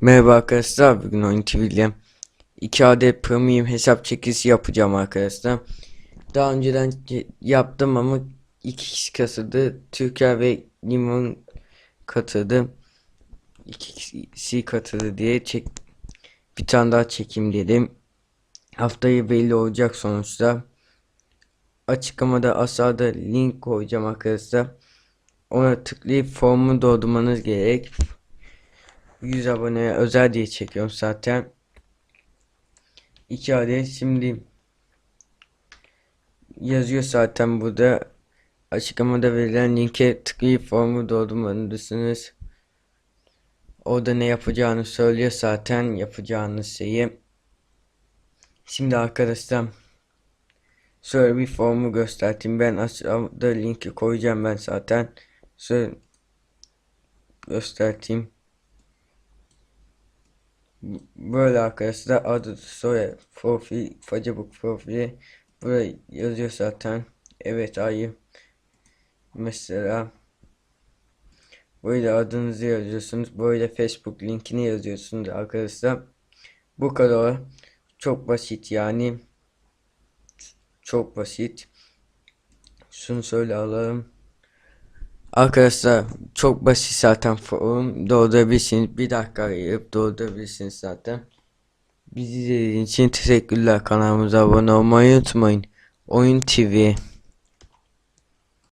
Merhaba arkadaşlar bugün Oyun TV ile 2 adet premium hesap çekisi yapacağım arkadaşlar. Daha önceden ce- yaptım ama iki kişi katıldı. Türker ve Limon katıldı. İki kişi katıldı diye çek bir tane daha çekim dedim. Haftayı belli olacak sonuçta. Açıklamada aşağıda link koyacağım arkadaşlar. Ona tıklayıp formu doldurmanız gerek. 100 aboneye özel diye çekiyorum zaten. 2 adet şimdi yazıyor zaten burada açıklamada verilen linke tıklayıp formu doldurmalısınız. Orada ne yapacağını söylüyor zaten yapacağınız şeyi. Şimdi arkadaşlar şöyle bir formu göstereyim. Ben aşağıda linki koyacağım ben zaten. Şöyle göstereyim. Böyle arkadaşlar adı soya profil Facebook profili buraya yazıyor zaten. Evet ayı. Mesela böyle adınızı yazıyorsunuz böyle Facebook linkini yazıyorsunuz arkadaşlar. Bu kadar. Çok basit yani. Çok basit. Şunu şöyle alalım Arkadaşlar çok basit zaten forum doldurabilirsiniz. Bir dakika ayırıp doldurabilirsiniz zaten. Bizi izlediğiniz için teşekkürler. Kanalımıza abone olmayı unutmayın. Oyun TV.